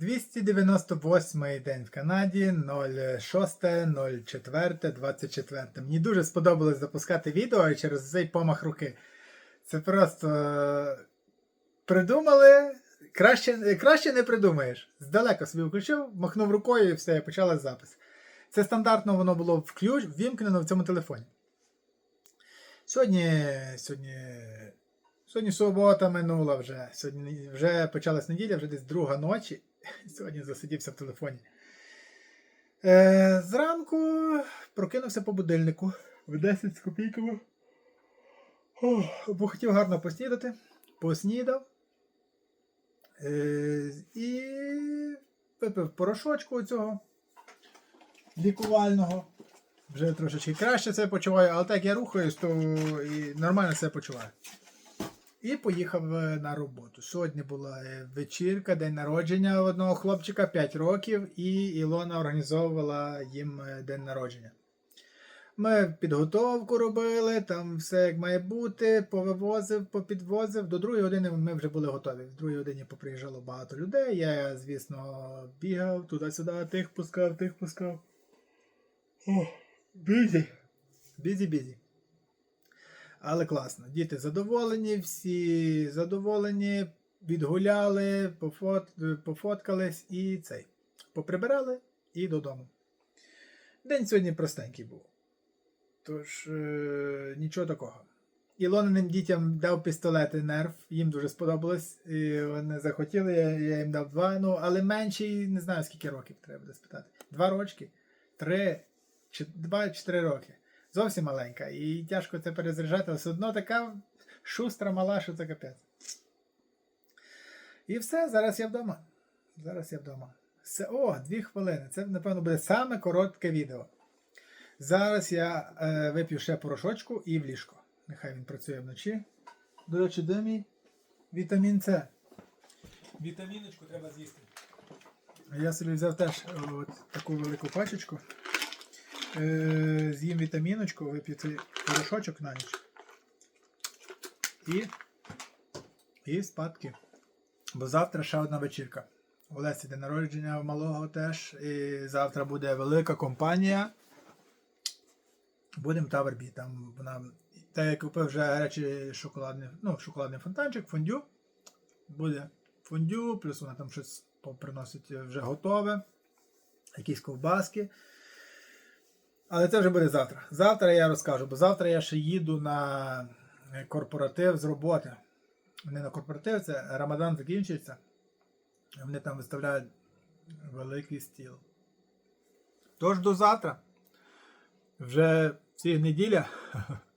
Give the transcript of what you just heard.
298 день в Канаді, 06.04.24. Мені дуже сподобалось запускати відео через цей помах руки. Це просто е, придумали. Краще, краще не придумаєш. Здалека собі включив, махнув рукою і все, і почала запис. Це стандартно воно було включ, ввімкнено в цьому телефоні. Сьогодні, сьогодні, сьогодні субота минула вже. Сьогодні вже почалась неділя, вже десь друга ночі. Сьогодні засидівся в телефоні. Е, зранку прокинувся по будильнику в 10 з копійками. Бо хотів гарно поснідати. Поснідав. Е, і випив порошочку цього лікувального. Вже трошечки краще себе почуваю, але так я рухаюсь, то і нормально себе почуваю. І поїхав е, на роботу. Сьогодні була е, вечірка, день народження одного хлопчика 5 років, і Ілона організовувала їм е, день народження. Ми підготовку робили, там все як має бути, повивозив, попідвозив. До другої години ми вже були готові. В другій годині поприїжджало багато людей. Я, звісно, бігав туди-сюди, тих пускав, тих пускав. Бізі. Бізі, бізі. Але класно. Діти задоволені, всі задоволені, відгуляли, пофот, пофоткались і цей. Поприбирали і додому. День сьогодні простенький був. Тож, е, нічого такого. Ілониним дітям дав пістолети нерв, їм дуже сподобалось. І вони захотіли, я, їм дав два. Ну, але менший, не знаю скільки років треба буде спитати. Два рочки, три, чи два чи три роки. Зовсім маленька. І тяжко це перезаряджати, але все одно така шустра мала, що це капець. І все, зараз я вдома. Зараз я вдома. Все, о, дві хвилини. Це, напевно, буде саме коротке відео. Зараз я е, вип'ю ще порошочку і в ліжко. Нехай він працює вночі. До речі, де мій вітамін С? Вітаміночку треба з'їсти. Я собі взяв теж е, от таку велику пачечку. Е, з'їм вітаміночку, вип'ю цей порошочок на ніч. І, і спадки. Бо завтра ще одна вечірка. У Лесі день народження малого теж. І завтра буде велика компанія. Будемо та вербі. Там вона. Та я купив вже гарячий шоколадний, ну, шоколадний фонтанчик, фондю. Буде фондю, плюс вона там щось приносить вже готове. Якісь ковбаски. Але це вже буде завтра. Завтра я розкажу, бо завтра я ще їду на корпоратив з роботи. Не на корпоратив, це Рамадан закінчується. Вони там виставляють великий стіл. Тож до завтра. Вже всіх неділя.